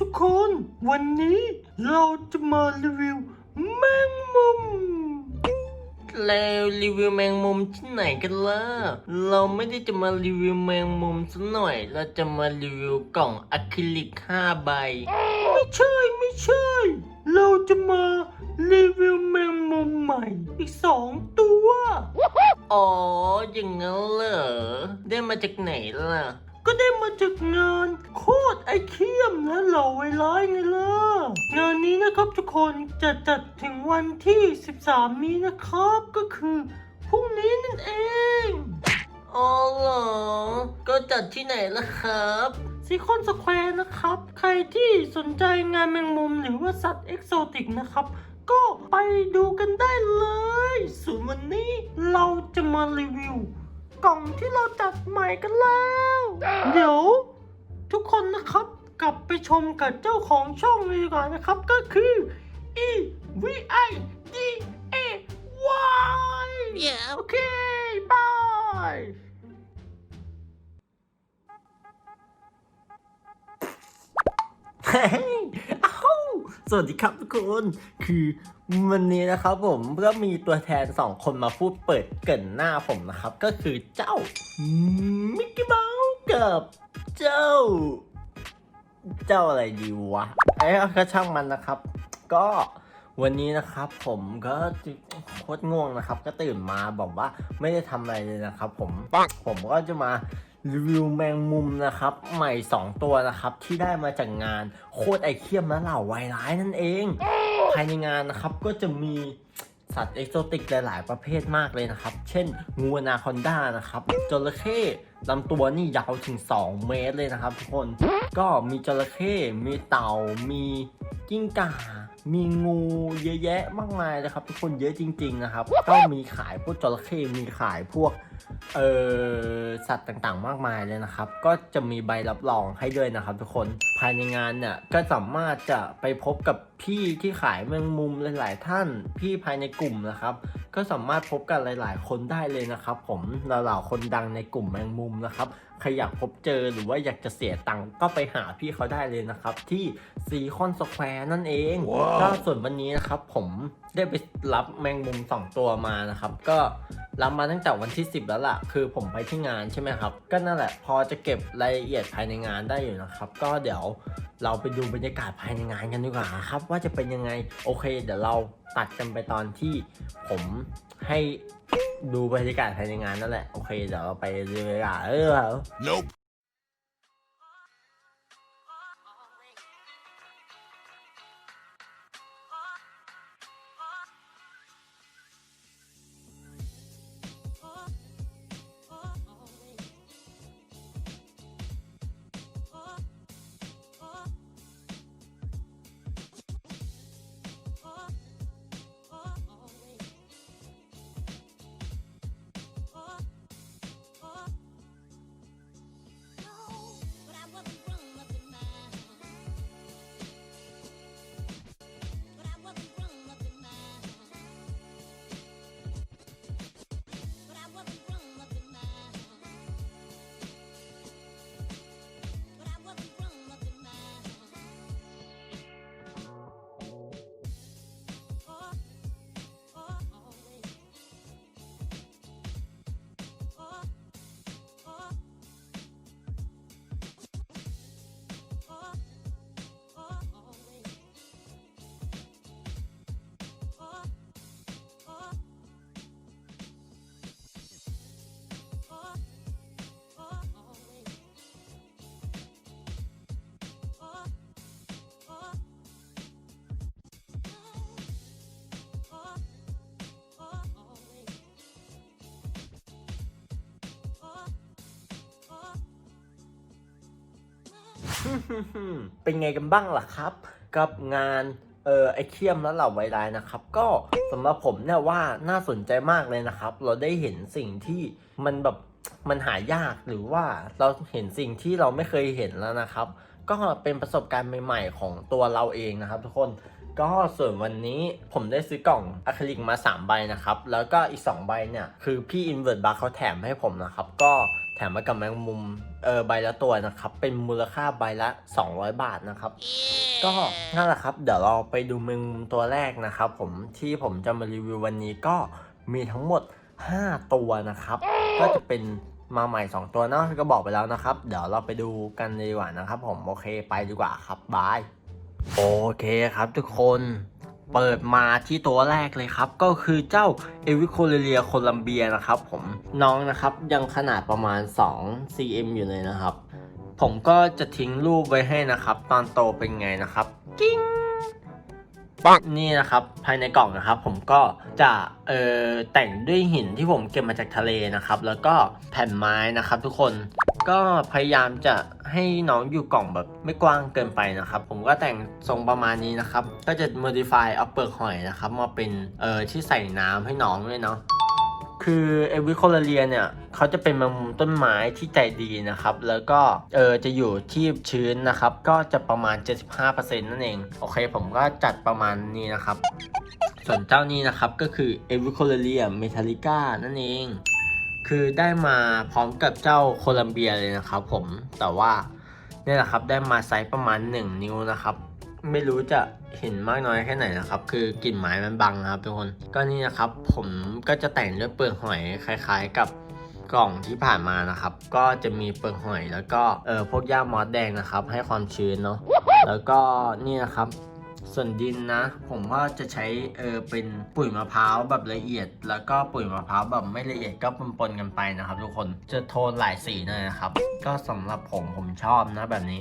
ทุกคน วันนี้เราจะมารีวิวแมงมุม แล้วรีวิวแมงมุมที่ไหนกันล่ะ เราไม่ได้จะมารีวิวแมงมุมสักหน่อย เราจะมารีวิวกล่องอะคริลิก5ใบ ไม่ใช่ไม่ใช่ เราจะมารีวิวแมงมุมใหม่ อีกสองตัว อ๋อ อย่างนั้นเหรอ ได้มาจากไหนล่ะ ก็ได้มาจากงานโคตรไอเคียมและเหล่าไวร้ายไงล่ะ งานนี้นะครับทุกคนจะจัดถึงวันที่ 13 นี้นะครับก็คือพรุ่งนี้นั่นเอง อ๋อเหรอ ก็จัดที่ไหนล่ะครับซีคอนสแควร์นะครับ ใครที่สนใจงานแมงมุมหรือว่าสัตว์เอกโซติกนะครับ ก็ไปดูกันได้เลยส่วนวันนี้เราจะมารีวิว กล่องที่เราจัดใหม่กันแล้ว เดี๋ยว ทุกคนนะครับกลับไปชมกับเจ้าของช่องเลยดีกว่านะครับก็คือ e v i d a y โอเคบายเฮ้ยอ้าว สวัสดีครับทุกคนคือวันนี้นะครับผมก็มีตัวแทนสองคนมาพูดเปิดเกินหน้าผมนะครับ ก็คือเจ้ามิกกี้เมาส์กับเจ้า เจ้าอะไรดีวะไอ้ก็ช่างมันนะครับ ก็วันนี้นะครับผมก็โคตรง่วงนะครับ ก็ตื่นมาบอกว่าไม่ได้ทำอะไรเลยนะครับ ผมผมก็จะมา รีวิวแมงมุมนะครับ ใหม่ 2 ตัวนะครับ ที่ได้มาจากงานโคตรไอเคียมและเหล่าไวร้ายนั่นเอง ภายในงานนะครับก็จะมีสัตว์เอกโซติกหลาย ๆ ประเภทมากเลยนะครับ เช่น งูนาคอนด้านะครับจระเข้ลำตัวนี่ยาวถึง 2 เมตรเลยนะครับทุกคน ก็มีจระเข้มีเต่า มีกิ้งก่า มีงูเยอะแยะมากมายเลยครับ ทุกคนเยอะจริง ๆ นะครับ ก็มีขายพวกจระเข้มีขายพวก เอ่อสัตว์ต่างๆ มากมายเลยนะครับ ก็จะมีใบรับรองให้ด้วยนะครับ ทุกคนภายในงานเนี่ยก็สามารถจะไปพบกับพี่ที่ขายแมงมุมหลายๆ ท่าน พี่ภายในกลุ่มนะครับ ก็สามารถพบกันหลาย ๆ คนได้เลยนะครับ ผมเหล่าๆคนดังในกลุ่มแมงมุมนะครับใครอยากพบเจอหรือว่าอยากจะเสียตังค์ก็ไปหาพี่เขาได้เลยนะครับ ที่ซีคอนสแควร์นั่นเองก็ส่วนวันนี้นะครับผมได้ไปรับแมงมุม 2 ตัวมานะครับ ก็ รับมาตั้งแต่วันที่ 10 แล้วล่ะ คือผมไปที่งานใช่ไหมครับ ก็นั่นแหละพอจะเก็บรายละเอียดภายในงานได้อยู่นะครับ ก็เดี๋ยวเราไปดูบรรยากาศภายในงานกันดีกว่าครับ ว่าจะเป็นยังไงโอเค เดี๋ยวเราตัดกันไปตอนที่ผมให้ดูบรรยากาศภายในงานนั่นแหละโอเคเดี๋ยวเราไปดูบรรยากาศเออ Nope. เป็นไงกันบ้างล่ะครับ กับงานเออไอเคียมแล้วเหล่าไวรัสนะครับ ก็สำหรับผมเนี่ยว่าน่าสนใจมากเลยนะครับ เราได้เห็นสิ่งที่มันแบบมันหายากหรือว่าเราเห็นสิ่งที่เราไม่เคยเห็นแล้วนะครับ ก็เป็นประสบการณ์ใหม่ ๆ ของตัวเราเองนะครับ ทุกคนก็ส่วนวันนี้ผมได้ซื้อกล่องอะคริลิกมา 3 ใบนะครับ แล้วก็อีก 2 ใบเนี่ย คือพี่ Invert Bar เขาแถมให้ผมนะครับ ก็ มมากับแมงมุมเออใบละตัวนะครับ เป็นมูลค่าใบละ 200 บาทนะครับ ก็นั่นแหละครับ เดี๋ยวเราไปดูแมงมุมตัวแรกนะครับ ผมที่ผมจะมารีวิววันนี้ก็มีทั้งหมด 5 ตัวนะครับ ก็จะเป็นมาใหม่ 2 ตัวเนาะก็บอกไปแล้วนะครับ เดี๋ยวเราไปดูกันเลยดีกว่านะครับ ผมโอเคไปดีกว่าครับบายโอเคครับทุกคน เปิดมาที่ตัวแรกเลยครับ ก็คือเจ้าเอวิโคเลียโคลัมเบียนะครับผมน้องนะครับยังขนาดประมาณ 2 cm อยู่เลยนะครับ ผมก็จะทิ้งรูปไว้ให้นะครับ ตอนโตเป็นไงนะครับ กิ้งปังนี่นะครับภายในกล่องนะครับ ผมก็จะเอ่อแต่งด้วยหินที่ผมเก็บมาจากทะเลนะครับ แล้วก็แผ่นไม้นะครับ ทุกคน ก็พยายามจะให้น้องอยู่กล่องแบบไม่กว้างเกินไปนะครับ ผมก็แต่งทรงประมาณนี้นะครับ ก็จะ modify เอาเปลือกหอยนะครับ มาเป็นเอ่อที่ใส่น้ำให้น้องด้วยเนาะคือเอวิโคลเลียเนี่ยเขาจะเป็นแมงมุมต้นไม้ที่ใจดีนะครับ แล้วก็เออจะอยู่ที่ชื้นนะครับ ก็จะประมาณ 75%นั่นเอง โอเค ผมก็จัดประมาณนี้นะครับ ส่วนเจ้านี้นะครับก็คือเอวิโคลเลียเมทัลิก้านั่นเอง คือได้มาพร้อมกับเจ้าโคลัมเบียเลยนะครับผมแต่ว่าเนี่ยแหละครับได้มาไซส์ประมาณ 1 นิ้วนะครับ ไม่รู้จะเห็นมากน้อยแค่ไหนนะครับ คือกลิ่นไม้มันบังนะครับทุกคนก็นี่นะครับ ผมก็จะแต่งด้วยเปลือกหอยคล้าย ๆ กับกล่องที่ผ่านมานะครับ ก็จะมีเปลือกหอย แล้วก็เออพวกหญ้ามอสแดงนะครับ ให้ความชื้นเนาะแล้วก็นี่นะครับ ส่วนดินนะ ผมก็จะใช้เออเป็นปุ๋ยมะพร้าวแบบละเอียด แล้วก็ปุ๋ยมะพร้าวแบบไม่ละเอียดก็ปนๆกันไปนะครับ ทุกคนจะโทนหลายสีหน่อยนะครับ ก็สำหรับผมผมชอบนะแบบนี้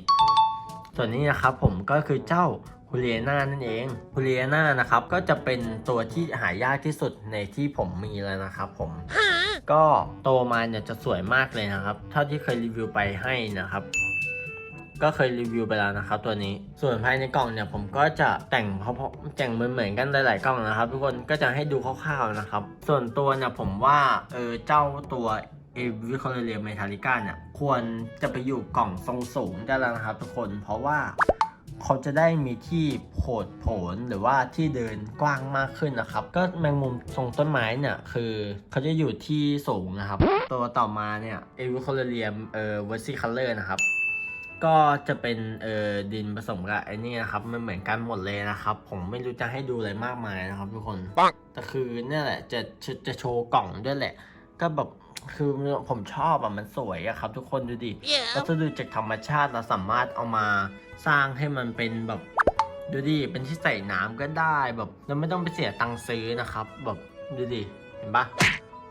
ส่วนนี้นะครับผมก็คือเจ้าฮูเลียนานั่นเองฮูเลียนานะครับก็จะเป็นตัวที่หายากที่สุดในที่ผมมีแล้วนะครับผมก็โตมาเนี่ยจะสวยมากเลยนะครับ เท่าที่เคยรีวิวไปให้นะครับ ก็เคยรีวิวไปแล้วนะครับตัวนี้ ส่วนภายในกล่องเนี่ยผมก็จะแต่งเขาแต่งเหมือนๆกันหลายๆกล่องนะครับ ทุกคนก็จะให้ดูคร่าวๆนะครับ ส่วนตัวเนี่ยผมว่าเออเจ้าตัวเอวิคอเรียเมทัลิก้าเนี่ยควรจะไปอยู่กล่องทรงสูงได้แล้วนะครับทุกคนเพราะว่าเขาจะได้มีที่โผดโผนหรือว่าที่เดินกว้างมากขึ้นนะครับ ก็แมงมุมทรงต้นไม้เนี่ยคือเขาจะอยู่ที่สูงนะครับ ตัวต่อมาเนี่ยเอวิคอเรียเอ่อเวอร์ซิคัลเลอร์นะครับ ก็จะเป็นเอ่อดินผสมกับไอ้นี่นะครับมันเหมือนกันหมดเลยนะครับ ผมไม่รู้จะให้ดูอะไรมากมายนะครับ ทุกคนแต่คือเนี่ยแหละจะจะจะโชว์กล่องด้วยแหละ ก็แบบคือผมชอบอะมันสวยอะครับ ทุกคนดูดิวัสดุจากธรรมชาติเราสามารถเอามาสร้างให้มันเป็นแบบดูดิเป็นที่ใส่น้ำก็ได้แบบเราไม่ต้องไปเสียตังค์ซื้อนะครับ แบบดูดิเห็นปะ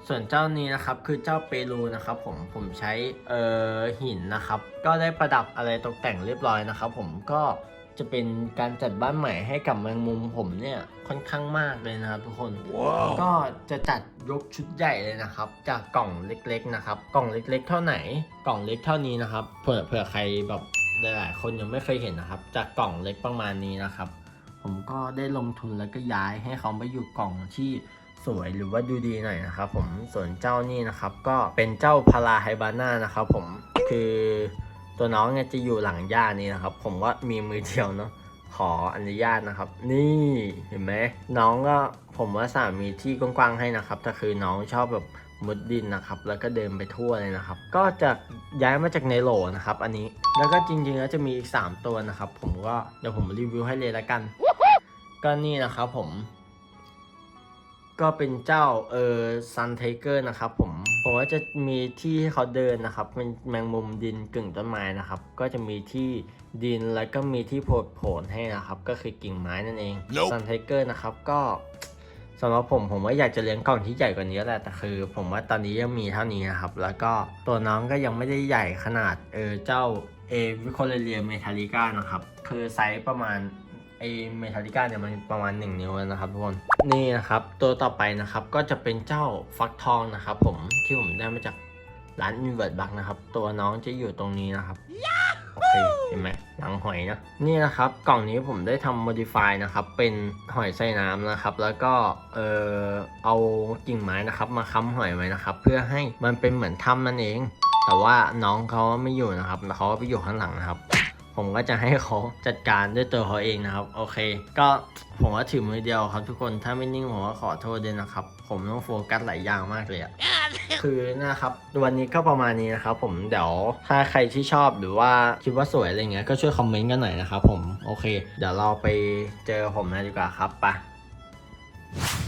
ส่วนเจ้านี้นะครับคือเจ้าเปรูนะครับผมผมใช้เอ่อหินนะครับ ก็ได้ประดับอะไรตกแต่งเรียบร้อยนะครับ ผมก็จะเป็นการจัดบ้านใหม่ให้กับแมงมุมผมเนี่ยค่อนข้างมากเลยนะครับทุกคนก็จะจัดยกชุดใหญ่เลยนะครับ จากกล่องเล็กๆนะครับ กล่องเล็ก ๆ เท่าไหน กล่องเล็กเท่านี้นะครับเผื่อเผื่อใครแบบหลายๆคนยังไม่เคยเห็นนะครับ จากกล่องเล็กประมาณนี้นะครับ ผมก็ได้ลงทุนแล้วก็ย้ายให้เขาไปอยู่กล่องที่ สวยหรือว่าดูดีหน่อยนะครับผมส่วนเจ้านี่นะครับก็เป็นเจ้าพาราไฮบาน่านะครับผมคือตัวน้องเนี่ยจะอยู่หลังย่านี่นะครับ ผมว่ามีมือเดียวเนาะขออนุญาตนะครับ นี่เห็นไหมน้องก็ผมว่าสามีที่กว้างๆให้นะครับแต่คือน้องชอบแบบมุดดินนะครับ แล้วก็เดินไปทั่วเลยนะครับ ก็จะย้ายมาจากในโหลนะครับ อันนี้แล้วก็จริงๆแล้วจะมีอีก 3 ตัวนะครับ ผมก็เดี๋ยวผมรีวิวให้เลยละกัน ก็นี่นะครับผม ก็เป็นเจ้าเออซันไทเกอร์นะครับผมผมว่าจะมีที่ให้เขาเดินนะครับเป็นแมงมุมดินกึ่งต้นไม้นะครับ ก็จะมีที่ดินแล้วก็มีที่โผดโผนให้นะครับ ก็คือกิ่งไม้นั่นเอง Nope ซันไทเกอร์นะครับก็สำหรับผมผมว่าอยากจะเลี้ยงกล่องที่ใหญ่กว่านี้แหละแต่คือ ผมว่าตอนนี้ยังมีเท่านี้นะครับ แล้วก็ตัวน้องก็ยังไม่ได้ใหญ่ขนาดเออเจ้าเอวิโคเลเลียเมทัลิก้านะครับ คือไซส์ประมาณ ไอเมทัลลิก้าเนี่ยมันประมาณ 1 นิ้วนะครับทุกคนนี่นะครับตัวต่อไปนะครับก็จะเป็นเจ้าฟักทองนะครับผมที่ผมได้มาจากร้าน Invert Bug นะครับ ตัวน้องจะอยู่ตรงนี้นะครับโอเคเห็นไหมหลังหอยนะนี่นะครับกล่องนี้ผมได้ทำ modify นะครับเป็นหอยใส่น้ำนะครับ แล้วก็เออเอากิ่งไม้นะครับ มาค้ำหอยไว้นะครับ เพื่อให้มันเป็นเหมือนถ้ำนั่นเอง แต่ว่าน้องเขาไม่อยู่นะครับเขาไปอยู่ข้างหลังนะครับ ผมก็จะให้เขาจัดการด้วยตัวเขาเองนะครับ โอเค ก็ผมว่าถือมือเดียวครับทุกคนถ้าไม่นิ่งผมก็ขอโทษด้วยนะครับ ผมต้องโฟกัสหลายอย่างมากเลยอะคือนะครับวันนี้ก็ประมาณนี้นะครับผมเดี๋ยวถ้าใครที่ชอบหรือว่าคิดว่าสวยอะไรเงี้ยก็ช่วยคอมเมนต์กันหน่อยนะครับผมโอเค เดี๋ยวเราไปเจอผมนะดีกว่าครับไป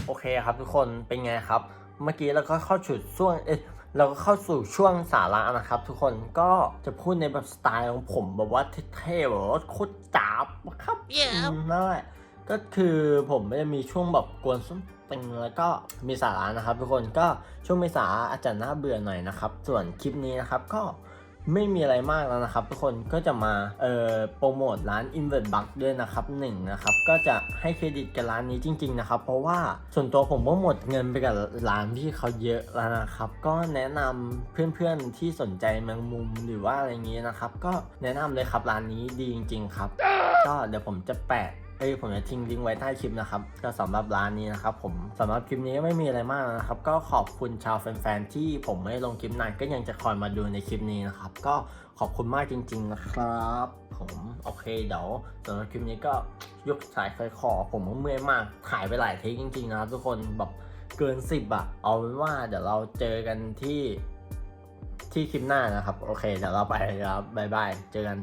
โอเคครับทุกคนเป็นไงครับ เมื่อกี้เราก็เข้าสู่ช่วงเอ๊ะ เราก็เข้าสู่ช่วงสาระนะครับ ทุกคนก็จะพูดในแบบสไตล์ของผมแบบว่าเท่ๆแบบว่าโคตรจ๋าบครับ Yeah. อืมนั่นแหละก็คือผมไม่ได้มีช่วงแบบกวนส้นติงแล้วก็มีสาระนะครับ ทุกคนก็ช่วงเมษาอาจจะน่าเบื่อหน่อยนะครับ ส่วนคลิปนี้นะครับก็ ไม่มีอะไรมากแล้วนะครับ ทุกคนก็จะมาเอ่อโปรโมทร้าน Invert Bug ด้วยนะครับหนึ่งนะครับก็จะให้เครดิตกับร้านนี้จริง ๆ นะครับ เพราะว่าส่วนตัวผมก็หมดเงินไปกับร้านที่เขาเยอะแล้วนะครับ ก็แนะนำเพื่อนๆที่สนใจแมงมุมหรือว่าอะไรอย่างนี้นะครับ ก็แนะนำเลยครับร้านนี้ดีจริง ๆ ครับ ก็เดี๋ยวผมจะแปะ เอ้ยผมจะทิ้งลิงก์ไว้ใต้คลิปนะครับก็สำหรับร้านนี้นะครับผมสำหรับคลิปนี้ไม่มีอะไรมากนะครับ ก็ขอบคุณชาวแฟนๆที่ผมไม่ลงคลิปนานก็ยังจะคอยมาดูในคลิปนี้นะครับ ก็ขอบคุณมากจริง ๆนะครับ ผมโอเคเดี๋ยวสำหรับคลิปนี้ก็ยกสายไฟคอผมเมื่อยมากถ่ายไปหลายเทคจริงๆนะครับทุกคนแบบเกินสิบอะเอาเป็นว่าเดี๋ยวเราเจอกันที่ที่คลิปหน้านะครับ โอเคเดี๋ยวเราไปแล้วบ๊ายบายเจอกัน